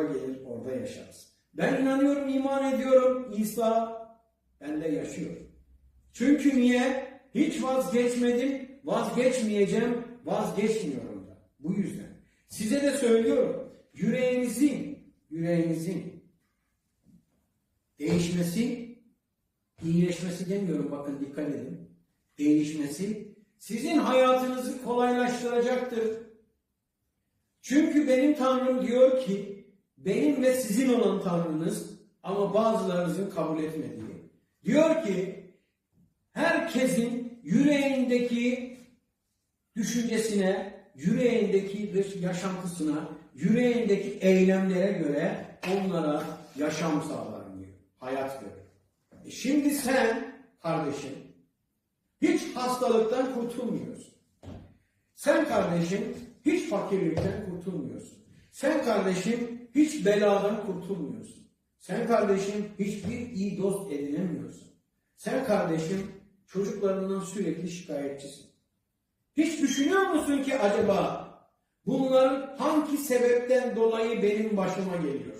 baba gelir orada yaşarız. Ben inanıyorum, iman ediyorum. İsa bende yaşıyor. Çünkü niye? Hiç vazgeçmedim, vazgeçmeyeceğim, vazgeçmiyorum da. Bu yüzden. Size de söylüyorum. Yüreğinizin, yüreğinizin değişmesi, iyileşmesi demiyorum bakın dikkat edin. Değişmesi sizin hayatınızı kolaylaştıracaktır. Çünkü benim Tanrım diyor ki benim ve sizin olan Tanrınız ama bazılarınızın kabul etmediği. Diyor ki herkesin yüreğindeki düşüncesine, yüreğindeki yaşantısına, yüreğindeki eylemlere göre onlara yaşam sağlarım diyor. Hayat verir. E şimdi sen kardeşim hiç hastalıktan kurtulmuyorsun. Sen kardeşim hiç fakirlikten kurtulmuyorsun. Sen kardeşim hiç beladan kurtulmuyorsun. Sen kardeşim hiçbir iyi dost edinemiyorsun. Sen kardeşim çocuklarından sürekli şikayetçisin. Hiç düşünüyor musun ki acaba bunların hangi sebepten dolayı benim başıma geliyor?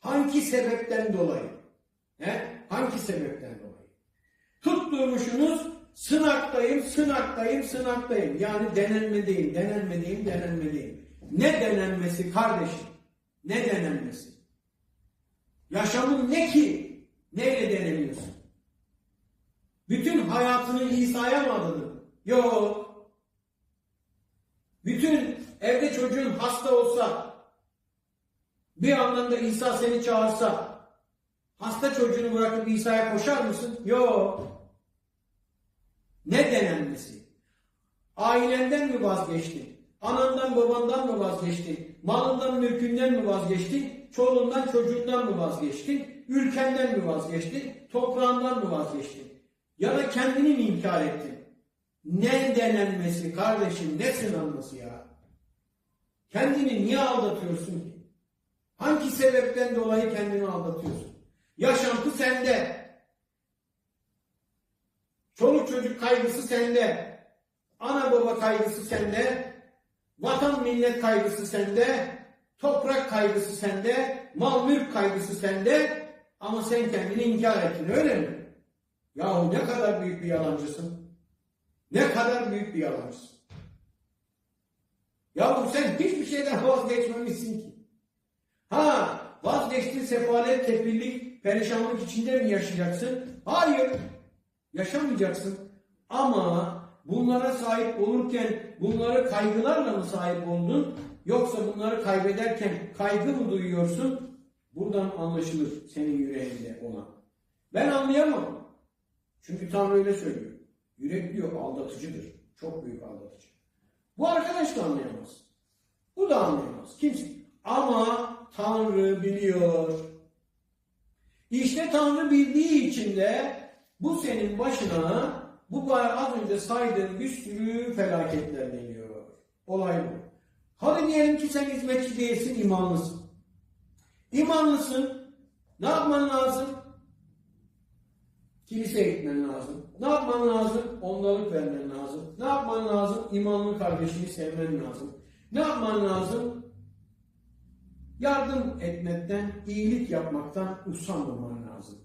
Hangi sebepten dolayı? He? Hangi sebepten dolayı? Tutturmuşsunuz sınaktayım, sınaktayım, sınaktayım. Yani denenmedeyim, denenmedeyim, denenmedeyim. Ne denenmesi kardeşim? Ne denenmesi? Yaşamın ne ki? Neyle deneniyorsun? Bütün hayatını İsa'ya mı adadın? Yok. Bütün evde çocuğun hasta olsa, bir anlamda İsa seni çağırsa, hasta çocuğunu bırakıp İsa'ya koşar mısın? Yok. Ne denenmesi? Ailenden mi vazgeçtin? Anandan babandan mı vazgeçtin? Malından mülkünden mi vazgeçtin? Çoluğundan çocuğundan mı vazgeçtin? Ülkenden mi vazgeçtin? Toprağından mı vazgeçtin? Ya da kendini mi inkar ettin? Ne denenmesi kardeşim, ne sınanması ya? Kendini niye aldatıyorsun ki? Hangi sebepten dolayı kendini aldatıyorsun? Yaşantı sende. Çoluk çocuk kaygısı sende. Ana baba kaygısı sende. Vatan millet kaygısı sende. Toprak kaygısı sende. Mal mülk kaygısı sende. Ama sen kendini inkar ettin öyle mi? Yahu ne kadar büyük bir yalancısın. Ne kadar büyük bir yalancısın. Yahu sen hiçbir şeyden vazgeçmemişsin ki. Ha vazgeçtin sefalet, tefillik, perişanlık içinde mi yaşayacaksın? Hayır. Yaşamayacaksın. Ama bunlara sahip olurken bunları kaygılarla mı sahip oldun? Yoksa bunları kaybederken kaygı mı duyuyorsun? Buradan anlaşılır senin yüreğinde olan. Ben anlayamam. Çünkü Tanrı öyle söylüyor. Yürek diyor aldatıcıdır. Çok büyük aldatıcı. Bu arkadaş da anlayamaz. Bu da anlayamaz. Kimse. Ama Tanrı biliyor. İşte Tanrı bildiği için de bu senin başına bu az önce saydığım bir sürü felaketler geliyor. Olay bu. Hadi diyelim ki sen hizmetçi değilsin, imanlısın. İmanlısın. Ne yapman lazım? Kiliseye gitmen lazım. Ne yapman lazım? Ondalık vermen lazım. Ne yapman lazım? İmanlı kardeşini sevmen lazım. Ne yapman lazım? Yardım etmekten, iyilik yapmaktan usanmaman lazım.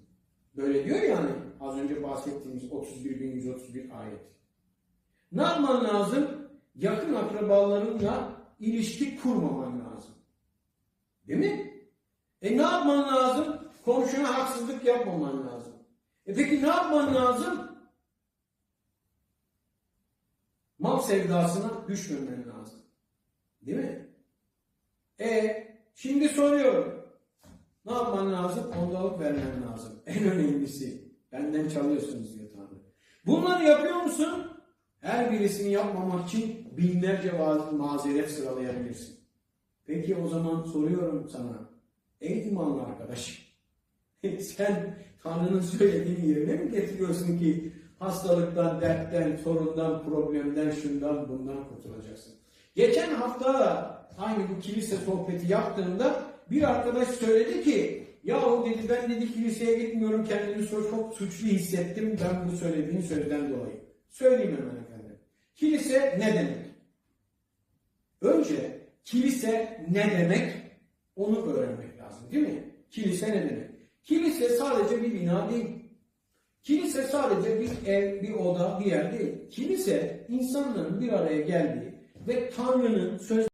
Böyle diyor yani az önce bahsettiğimiz 31.131 ayet. Ne yapman lazım? Yakın akrabalarınla ilişki kurmaman lazım. Değil mi? E ne yapman lazım? Komşuna haksızlık yapmaman lazım. E peki ne yapman lazım? Mal sevdasına düşmemen lazım. Değil mi? E şimdi soruyorum. Ne yapman lazım? Ondalık vermen lazım. En önemlisi. Benden çalıyorsunuz diyor Tanrı. Bunları yapıyor musun? Her birisini yapmamak için binlerce mazeret sıralayabilirsin. Peki o zaman soruyorum sana. Ey imanlı arkadaş. Sen Tanrı'nın söylediğini yerine mi getiriyorsun ki hastalıktan, dertten, sorundan, problemden, şundan, bundan kurtulacaksın? Geçen hafta aynı bu kilise sohbeti yaptığımda bir arkadaş söyledi ki yahu dedi ben dedi kiliseye gitmiyorum kendimi çok suçlu hissettim ben bu söylediğin sözden dolayı. Söyleyeyim hemen efendim. Kilise ne demek? Önce kilise ne demek Onu öğrenmek lazım değil mi? Kilise ne demek? Kilise sadece bir bina değil. Kilise sadece bir ev, bir oda, bir yer değil. Kilise insanların bir araya geldiği ve Tanrı'nın söz